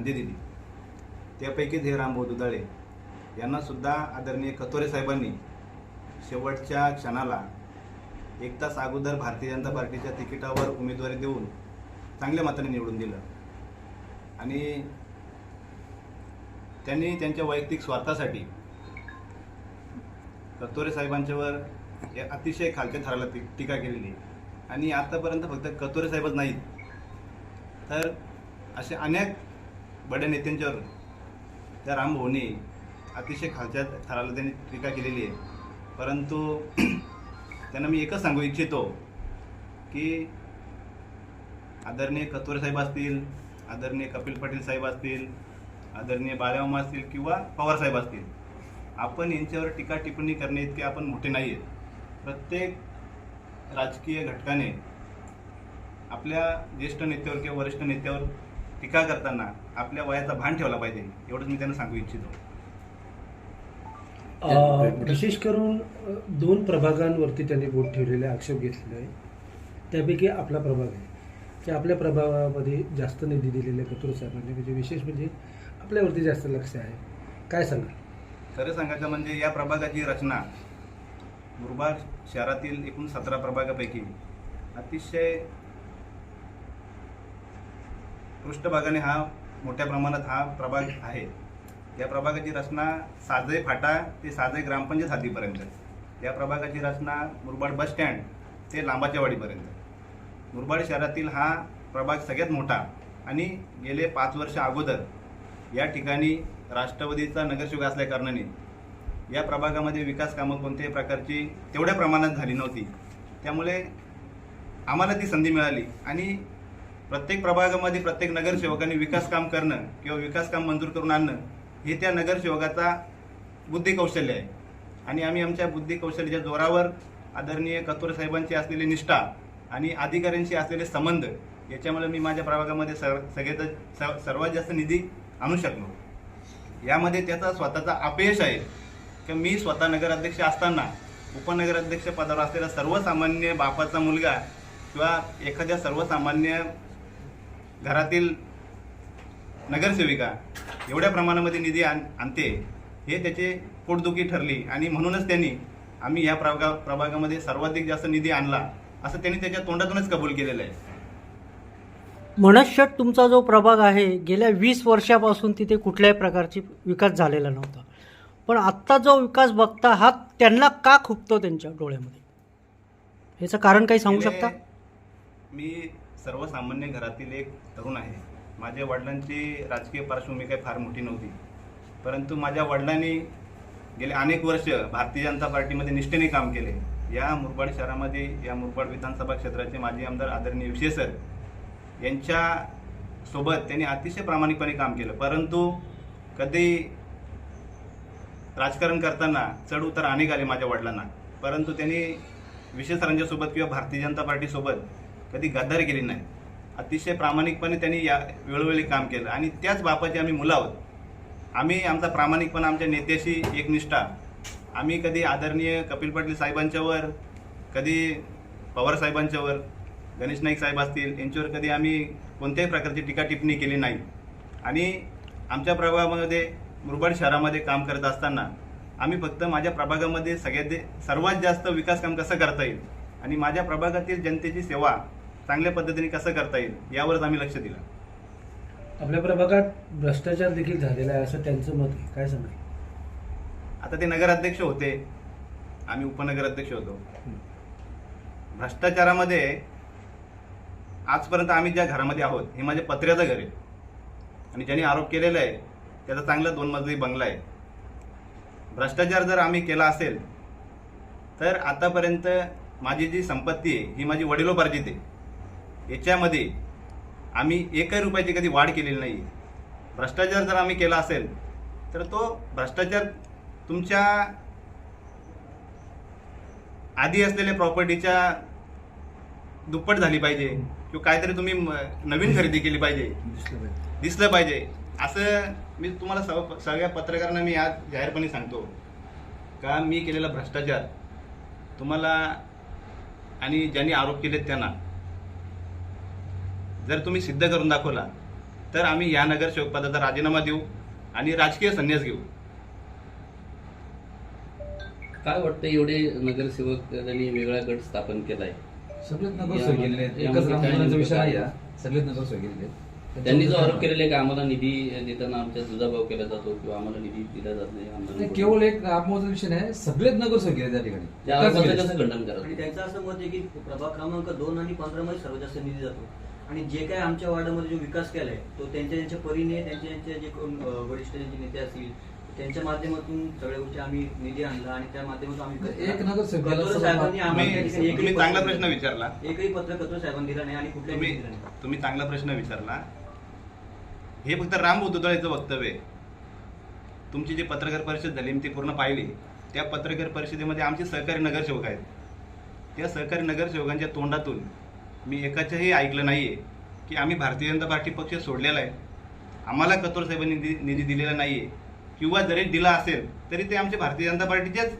संधी दिली. त्यापैकीच हे रामभाऊ दुधाळे यांनासुद्धा आदरणीय कतोरे साहेबांनी शेवटच्या क्षणाला एक तास अगोदर भारतीय जनता पार्टीच्या तिकिटावर उमेदवारी देऊन चांगल्या मताने निवडून दिलं. आणि त्यांनी त्यांच्या वैयक्तिक स्वार्थासाठी कतोरे साहेबांच्यावर या अतिशय खालच्या थराला टीका केलेली. आणि आतापर्यंत फक्त कतोरे साहेबच नाहीत तर असे अनेक बड्या नेत्यांच्यावर त्या रामभाऊनी अतिशय खालच्या थराला त्यांनी टीका केलेली आहे. परंतु त्यांना मी एकच सांगू इच्छितो की आदरणीय कतोरे साहेब असतील आदरणीय कपिल पाटील साहेब असतील आदरणीय बाळ्यामा असतील किंवा पवार साहेब असतील आपण यांच्यावर टीका टिप्पणी करणे इतके आपण मोठे नाही आहेत प्रत्येक राजकीय घटकाने आपल्या ज्येष्ठ नेत्यावर किंवा वरिष्ठ नेत्यावर टीका करताना आपल्या वयाचा भान ठेवला पाहिजे एवढंच मी त्यांना सांगू इच्छितो. विशेष करून दोन प्रभागांवरती त्यांनी बोट ठेवलेले आक्षेप घेतलेले आहे त्यापैकी आपला प्रभाग आहे. की आपल्या प्रभागामध्ये जास्त निधी दिलेल्या कतूर साहेबांनी. म्हणजे विशेष म्हणजे आपल्यावरती जास्त लक्ष आहे. काय सांगाल? खरं सांगायचं म्हणजे या प्रभागाची रचना मुरबाड शहरातील एकूण सतरा प्रभागापैकी अतिशय पृष्ठभागाने हा मोठ्या प्रमाणात हा प्रभाग आहे. या प्रभागाची रचना साजय फाटा ते साजय ग्रामपंचायत हातीपर्यंत या प्रभागाची रचना मुरबाड बस स्टँड ते लांबाच्या वाडीपर्यंत. मुरबाड शहरातील हा प्रभाग सगळ्यात मोठा आणि गेले पाच वर्ष अगोदर या ठिकाणी राष्ट्रवादीचा नगरसेवक असल्याकारणाने या प्रभागामध्ये विकास कामं कोणत्याही प्रकारची तेवढ्या प्रमाणात झाली नव्हती. त्यामुळे आम्हाला ती संधी मिळाली आणि प्रत्येक प्रभागामध्ये प्रत्येक नगरसेवकाने विकास काम करणं किंवा विकास काम मंजूर करून आणणं हे त्या नगरसेवकाचा बुद्धिकौशल्य आहे. आणि आम्ही आमच्या बुद्धिकौशल्याच्या जोरावर आदरणीय कतोर साहेबांची असलेली निष्ठा आणि अधिकाऱ्यांशी असलेले संबंध याच्यामुळे मी माझ्या प्रभागामध्ये सर सगळ्यात स- सर्वात जास्त निधी आणू शकलो. यामध्ये त्याचा स्वतःचा अपयश आहे. की मी स्वतः नगराध्यक्ष असताना उपनगराध्यक्ष पदावर असलेला सर्वसामान्य बापाचा मुलगा किंवा एखाद्या सर्वसामान्य घरातील नगरसेविका एवढ्या प्रमाणामध्ये निधी आण आणते हे त्याचे पोटदुखी ठरली आणि म्हणूनच त्यांनी आम्ही या प्रभागा प्रभागामध्ये सर्वाधिक जास्त निधी आणला असं त्यांनी त्याच्या तोंडातूनच कबूल केलेलं आहे. मनशट तुमचा जो प्रभाग आहे गेल्या वीस वर्षापासून तिथे कुठल्याही प्रकारची विकास झालेला नव्हता. पण आत्ता जो विकास बघता हा त्यांना का खुपतो त्यांच्या डोळ्यामध्ये? याचं कारण काही सांगू शकता? मी सर्वसामान्य घरातील एक तरुण आहे. माझ्या वडिलांची राजकीय पार्श्वभूमी काही फार मोठी नव्हती. परंतु माझ्या वडिलांनी गेले अनेक वर्ष भारतीय जनता पार्टीमध्ये निष्ठेने काम केले. या मुरबाड शहरामध्ये या मुरबाड विधानसभा क्षेत्राचे माजी आमदार आदरणीय विशे सर यांच्या सोबत त्यांनी अतिशय प्रामाणिकपणे काम केलं. परंतु कधी राजकारण करताना चढ उतार अनेक आले माझ्या वडिलांना. परंतु त्यांनी विशेष सरांच्यासोबत किंवा भारतीय जनता पार्टीसोबत कधी गद्दारी केली नाही. अतिशय प्रामाणिकपणे त्यांनी या वेळोवेळी काम केलं. आणि त्याच बापाचे आम्ही मुलं आहोत. आम्ही आमचा प्रामाणिकपणा आमच्या नेत्याशी एकनिष्ठा. आम्ही कधी आदरणीय कपिल पाटील साहेबांच्यावर कधी पवार साहेबांच्यावर गणेश नाईक साहेब असतील यांच्यावर कधी आम्ही कोणत्याही प्रकारची टीका टिप्पणी केली नाही. आणि आमच्या प्रभागामध्ये मुरबाड शहरामध्ये काम करत असताना आम्ही फक्त माझ्या प्रभागामध्ये सगळ्यात सर्वात जास्त विकास काम कसं करता येईल? आणि माझ्या प्रभागातील जनतेची सेवा चांगल्या पद्धतीने कसं करता येईल यावरच आम्ही लक्ष दिलं. आपल्या प्रभागात भ्रष्टाचार देखील झालेला आहे असं त्यांचं मत आहे. काय सांगाल? आता ते नगराध्यक्ष होते. आम्ही उपनगराध्यक्ष होतो. भ्रष्टाचारामध्ये आजपर्यंत आम्ही ज्या घरामध्ये आहोत हे माझ्या पत्र्याचं घर आहे. आणि ज्यांनी आरोप केलेला आहे त्याचा चांगला दोन मजली बंगला आहे. भ्रष्टाचार जर आम्ही केला असेल तर आतापर्यंत माझी जी संपत्ती आहे ही माझी वडिलोपार्जित आहे. याच्यामध्ये आम्ही एकही रुपयाची कधी वाढ केलेली नाही भ्रष्टाचार जर आम्ही केला असेल तर तो भ्रष्टाचार तुमच्या आधी असलेल्या प्रॉपर्टीच्या दुप्पट झाली पाहिजे किंवा काहीतरी तुम्ही नवीन खरेदी केली पाहिजे. दिसलं पाहिजे. असं मी तुम्हाला सर्व सगळ्या पत्रकारांना मी आज जाहीरपणे सांगतो का मी केलेला भ्रष्टाचार तुम्हाला आणि ज्यांनी आरोप केलेत त्यांना जर तुम्ही सिद्ध करून दाखवला तर आम्ही या नगरसेवक पदाचा राजीनामा देऊ आणि राजकीय संन्यास घेऊ काय वाटतं एवढे नगरसेवक त्यांनी वेगळा गट स्थापन केलाय सगळेच नगरसेवक गेलेले आहेत यामध्ये एकच काय राममंदिराचा विषय नाही नेमकं हा. सगळेच नगरसेवक गेलेले आहेत. त्यांनी जो आरोप केलेला आहे की आम्हाला निधी देताना आमच्या दुजाभाव केला जातो किंवा आम्हाला निधी दिला जात नाही आमदारांकडून. केवळ एक राममोहनचा विषय नाही सगळेच नगरसेवक गेले त्या ठिकाणी त्या एकाच आरोपाचं वेळेस. कसं खंडन आणि त्यांचं असं मत आहे की प्रभाग क्रमांक दोन आणि पंधरा मध्ये सर्वात जास्त निधी जातो आणि जे काय आमच्या वार्डामध्ये जो विकास केलाय तो त्यांच्या त्यांच्या परीने त्यांच्या त्यांच्या जे कोण वरिष्ठ ज्यांचे नेते असतील त्यांच्या माध्यमातून सगळ्या गोष्टी आम्ही निधी आणला आणि त्या माध्यमातून आम्ही एक सर्व साहेबांनी पत्र- चांगला प्रश्न विचारला. एकही पत्र कतोरे साहेबांनी दिलं नाही आणि कुठल्याही तुम्ही दिलं नाही. तुम्ही चांगला प्रश्न विचारला. हे फक्त राम उद्धवळेचं वक्तव्य आहे. तुमची जी पत्रकार परिषद झाली मी ती पूर्ण पाहिली. त्या पत्रकार परिषदेमध्ये आमचे सहकारी नगरसेवक आहेत. त्या सहकारी नगरसेवकांच्या तोंडातून मी एकाचंही ऐकलं नाही आहे की आम्ही भारतीय जनता पार्टी पक्ष सोडलेला आहे. आम्हाला कतोर साहेबांनी निधी निधी दिलेला आहे किंवा जरी दिला असेल तरी ते आमचे भारतीय जनता पार्टीचेच